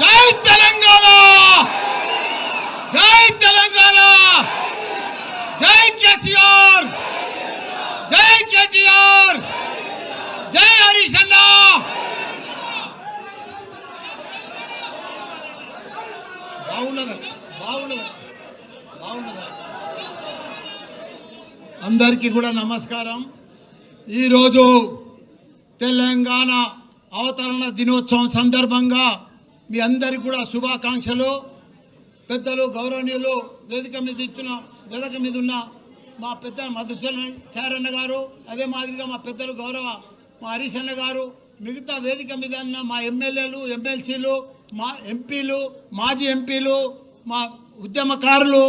జై తెలంగాణ! జై తెలంగాణ! జై కేసీఆర్! జై కేటీఆర్! జై హరీష్ అన్న బాగున్నదా బాగుండదా అందరికీ కూడా నమస్కారం. ఈరోజు తెలంగాణ అవతరణ దినోత్సవం సందర్భంగా మీ అందరి కూడా శుభాకాంక్షలు. పెద్దలు గౌరవనీయులు వేదిక మీద ఇచ్చిన వేదిక మీద ఉన్న మా పెద్ద మధుసూదన్ చారన్న గారు అదే మాదిరిగా మా పెద్దలు గౌరవ మా హరీష్ అన్న గారు మిగతా వేదిక మీద ఉన్న మా ఎమ్మెల్యేలు ఎమ్మెల్సీలు మా ఎంపీలు మాజీ ఎంపీలు మా ఉద్యమకారులు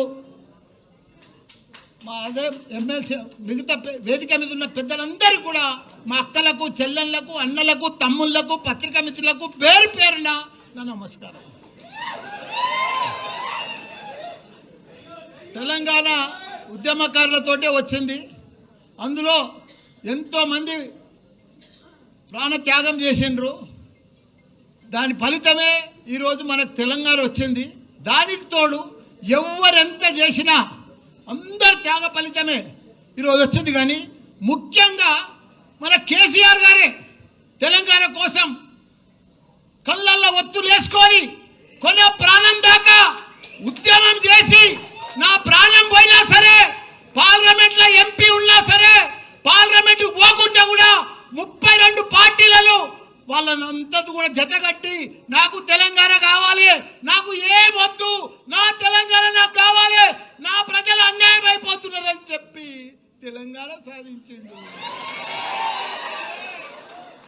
మా అదే ఎమ్మెల్సీ మిగతా వేదిక మీద ఉన్న పెద్దలందరూ కూడా మా అక్కలకు చెల్లెళ్ళకు అన్నలకు తమ్ముళ్ళకు పత్రికా మిత్రులకు పేరు పేరున నమస్కారం. తెలంగాణ ఉద్యమకారులతోటే వచ్చింది. అందులో ఎంతోమంది ప్రాణత్యాగం చేసిండ్రు. దాని ఫలితమే ఈరోజు మనకు తెలంగాణ వచ్చింది. దానికి తోడు ఎవరెంత చేసినా అందరి త్యాగ ఫలితమే ఈరోజు వచ్చింది. కానీ ముఖ్యంగా మన కేసీఆర్ గారే తెలంగాణ కోసం కళ్ళల్లో ఒత్తులు వేసుకొని కొన ప్రాణం దాకా ఉద్యమం చేసి నా ప్రాణం పోయినా సరే పార్లమెంట్లో ఎంపీ ఉన్నా సరే పార్లమెంట్ పోకుండా కూడా ముప్పై రెండు పార్టీలలో వాళ్ళని అంతది కూడా జతగట్టి నాకు తెలంగాణ కావాలి నాకు ఏం వద్దు నా తెలంగాణ నాకు కావాలి నా ప్రజలు అన్యాయం అయిపోతున్నారని చెప్పి తెలంగాణ సాధించిండు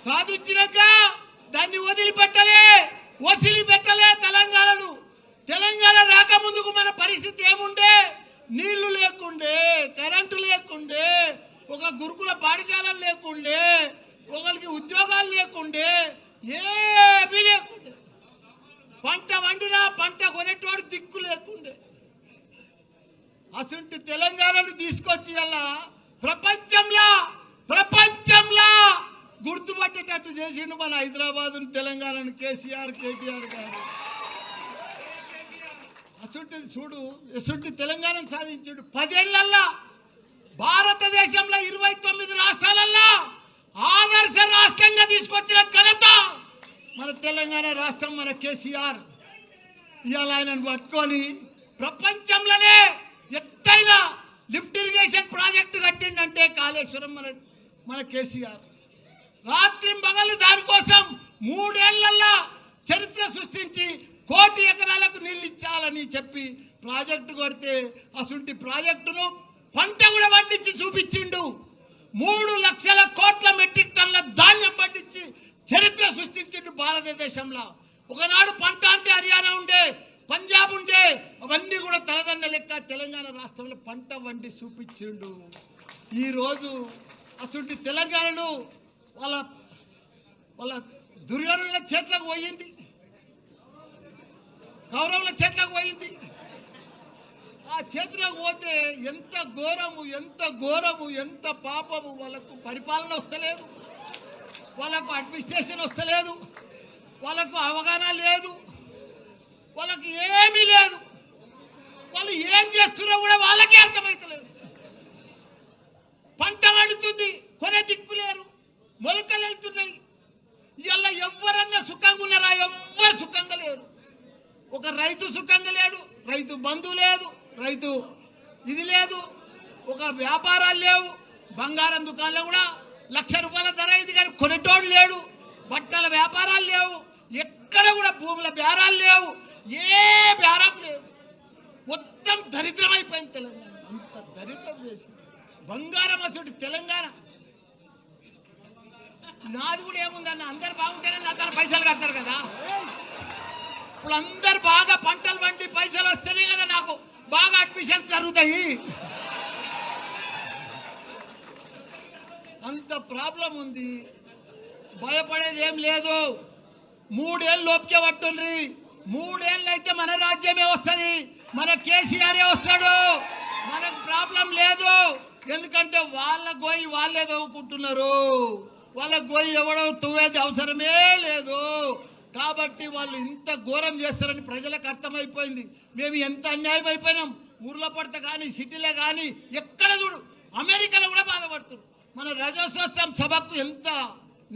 సాధించినాక దాన్ని వదిలిపెట్టలే వదిలిపెట్టలే తెలంగాణను. తెలంగాణ రాకముందుకు మన పరిస్థితి ఏముండే? నీళ్ళు లేకుండే కరెంటు లేకుండే ఒక గురుకుల పాఠశాలలు లేకుండే ఒకరికి ఉద్యోగాలు లేకుండే ఏమీ లేకుండే. పంట వండినా పంట కొనేటోడు దిక్కు లేకుండే. అసలు తెలంగాణను తీసుకొచ్చి అలా ప్రపంచంలో ప్రపంచంలో గుర్తుపట్టేటట్టు చేసిండు మన హైదరాబాద్ తెలంగాణను కేసీఆర్ కేటీఆర్ గారు. అసుంటి చూడు ఎసుంటి తెలంగాణను సాధించాడు పదేళ్ళల్లా. భారతదేశంలో ఇరవై తొమ్మిది రాష్ట్రాలల్లో ఆదర్శ రాష్ట్రంగా తీసుకొచ్చిన ఘనత మన తెలంగాణ రాష్ట్రం మన కేసీఆర్. ఇవాళ ఆయనను పట్టుకొని ప్రపంచంలోనే ఎత్తైన లిఫ్ట్ ఇరిగేషన్ ప్రాజెక్టు కట్టిండంటే కాళేశ్వరం మన మన కేసీఆర్. రాత్రి పగలు దానికోసం మూడేళ్ళలో చరిత్ర సృష్టించి కోటి ఎకరాలకు నీళ్ళు ఇచ్చాలని చెప్పి ప్రాజెక్టు కొడితే అసుంటి ప్రాజెక్టును పంట కూడా పండించి చూపించిండు. మూడు లక్షల కోట్ల మెట్రిక్ టన్ల ధాన్యం పండించి చరిత్ర సృష్టించిండు భారతదేశంలో. ఒకనాడు పంట అంటే హర్యానా ఉండే పంజాబ్ ఉండే అవన్నీ కూడా తలదండ లెక్క తెలంగాణ రాష్ట్రంలో పంట వండి చూపించిండు. ఈరోజు అసలు తెలంగాణను వాళ్ళ వాళ్ళ దుర్యోధనుల చేతులకు పోయింది. కౌరవుల చేతులకు పోయింది. ఆ చేతిలోకి పోతే ఎంత ఘోరము ఎంత ఘోరము ఎంత పాపము వాళ్ళకు పరిపాలన వస్తలేదు. వాళ్ళకు అడ్మినిస్ట్రేషన్ వస్తలేదు. వాళ్ళకు అవగాహన లేదు. వాళ్ళకి ఏమీ లేదు. వాళ్ళు ఏం చేస్తున్నారో కూడా వాళ్ళకే అర్థమవుతలేదు పంట వండుతుంది కొనే దిక్కు లేరు మొలకలు వెళ్తున్నాయి ఇలా ఎవరన్నా సుఖంగా ఉన్నారా ఎవ్వరు సుఖంగా లేరు ఒక రైతు సుఖంగా లేడు రైతు బంధు లేదు రైతు ఇది లేదు ఒక వ్యాపారాలు లేవు బంగారం దుకాణంలో కూడా లక్ష రూపాయల ధర ఇది కానీ కొనేటోడు లేడు బట్టల వ్యాపారాలు లేవు ఎక్కడ కూడా భూముల బేరాలు లేవు ఏ బేరం లేదు. మొత్తం దరిద్రం అయిపోయింది తెలంగాణ అంత దరిద్రం చేసి బంగారం అసలు తెలంగాణ. నాది కూడా ఏముందన్న అందరు బాగుంటేనే నా తన పైసలు కడతారు కదా. ఇప్పుడు అందరు బాగా పంటలు పండి పైసలు వస్తేనే కదా నాకు బాగా అడ్మిషన్స్ జరుగుతాయి. అంత ప్రాబ్లం ఉంది. భయపడేది ఏం లేదు. మూడేళ్ళు లోపుకే పట్టుండ్రి. మూడేళ్ళు అయితే మన రాజ్యమే వస్తుంది. మన కేసీఆర్ వస్తాడు. మనకు ప్రాబ్లం లేదు. ఎందుకంటే వాళ్ళ గోయి వాళ్ళే తవ్వుకుంటున్నారు. వాళ్ళ గోయి ఎవడో తువ్వేది అవసరమే లేదు. కాబట్టి వాళ్ళు ఇంత ఘోరం చేస్తారని ప్రజలకు అర్థమైపోయింది. మేము ఎంత అన్యాయం అయిపోయినాం. ఊర్లో పడత కానీ సిటీలో కానీ ఎక్కడ చూడు అమెరికాలో కూడా బాధపడుతున్నారు. మన రజోత్సవం సభకు ఎంత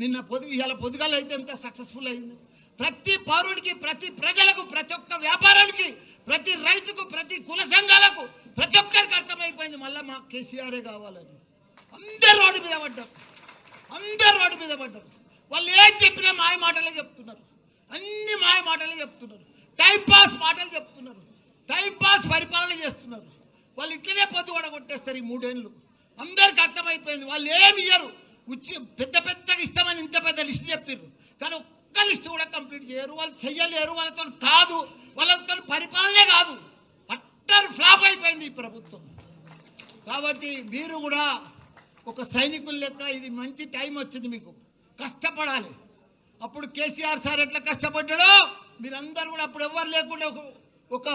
నిన్న పొదుగు ఇలా పొదుగాలు అయితే ఎంత సక్సెస్ఫుల్ అయింది. ప్రతి పౌరుడికి ప్రతి ప్రజలకు ప్రతి ఒక్క వ్యాపారానికి ప్రతి రైతుకు ప్రతి కుల సంఘాలకు ప్రతి ఒక్కరికి అర్థమైపోయింది. మళ్ళీ మా కేసీఆరే కావాలని. అందరు రోడ్డు మీద పడ్డారు. అందరు రోడ్డు మీద పడ్డారు. వాళ్ళు ఏం చెప్పినా మాయ మాటలే చెప్తున్నారు. అన్ని మాయ మాటలే చెప్తున్నారు. టైంపాస్ మాటలు చెప్తున్నారు. టైంపాస్ పరిపాలన చేస్తున్నారు. వాళ్ళు ఇట్లనే పొద్దు కూడా కొట్టేస్తారు ఈ మూడేళ్ళు. అందరికి అర్థమైపోయింది. వాళ్ళు ఏమి ఇయ్యరు. ఉచ్చి పెద్ద పెద్దగా ఇస్తామని ఇంత పెద్ద లిస్ట్ చెప్పారు కానీ ఒక్క లిస్ట్ కూడా కంప్లీట్ చేయరు. వాళ్ళు చెయ్యలేరు. వాళ్ళతో కాదు. వాళ్ళతో పరిపాలనే కాదు. అట్టర్ ఫ్లాప్ అయిపోయింది ఈ ప్రభుత్వం. కాబట్టి మీరు కూడా ఒక సైనికుల లెక్క ఇది మంచి టైం వచ్చింది మీకు. కష్టపడాలి. అప్పుడు కేసీఆర్ సార్ ఎట్లా కష్టపడ్డాడో మీరందరూ కూడా అప్పుడు ఎవరు లేకుండా ఒక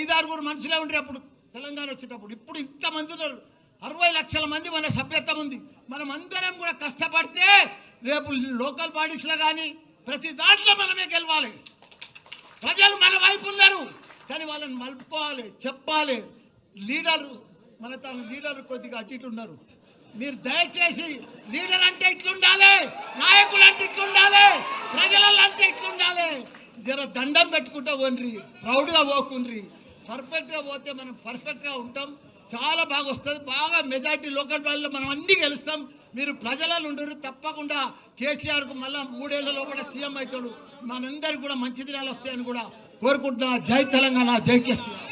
ఐదారుగురు మనుషులే ఉండే అప్పుడు తెలంగాణ వచ్చేటప్పుడు. ఇప్పుడు ఇంతమంది ఉన్నారు. అరవై లక్షల మంది మన సభ్యత్వం ఉంది. మనం అందరం కూడా కష్టపడితే రేపు లోకల్ బాడీస్లో కానీ ప్రతి దాంట్లో మనమే గెలవాలి. ప్రజలు మన వైపు ఉన్నారు. కానీ వాళ్ళని మలుపుకోవాలి చెప్పాలి. లీడర్ మన తన లీడర్ కొద్దిగా అటు ఇటు ఉన్నారు. మీరు దయచేసి లీడర్ అంటే ఇట్లుండాలి నాయకుడు అంటే ఇట్లుండాలి ప్రజలలో అంటే ఇట్లుండాలి. జర దండం పెట్టుకుంటా పోండ్రి ప్రౌడ్గా పోకుండ్రి. పర్ఫెక్ట్గా పోతే మనం పర్ఫెక్ట్గా ఉంటాం. చాలా బాగా వస్తుంది. బాగా మెజార్టీ లోకల్ బాడీలో మనం అన్ని గెలుస్తాం. మీరు ప్రజలలో ఉండరు తప్పకుండా కేసీఆర్కు మళ్ళా మూడేళ్ళలో కూడా సీఎం అవుతాడు మనందరికి కూడా మంచి దినాలు వస్తాయని కూడా కోరుకుంటున్నా. జై తెలంగాణ జై కేసీఆర్.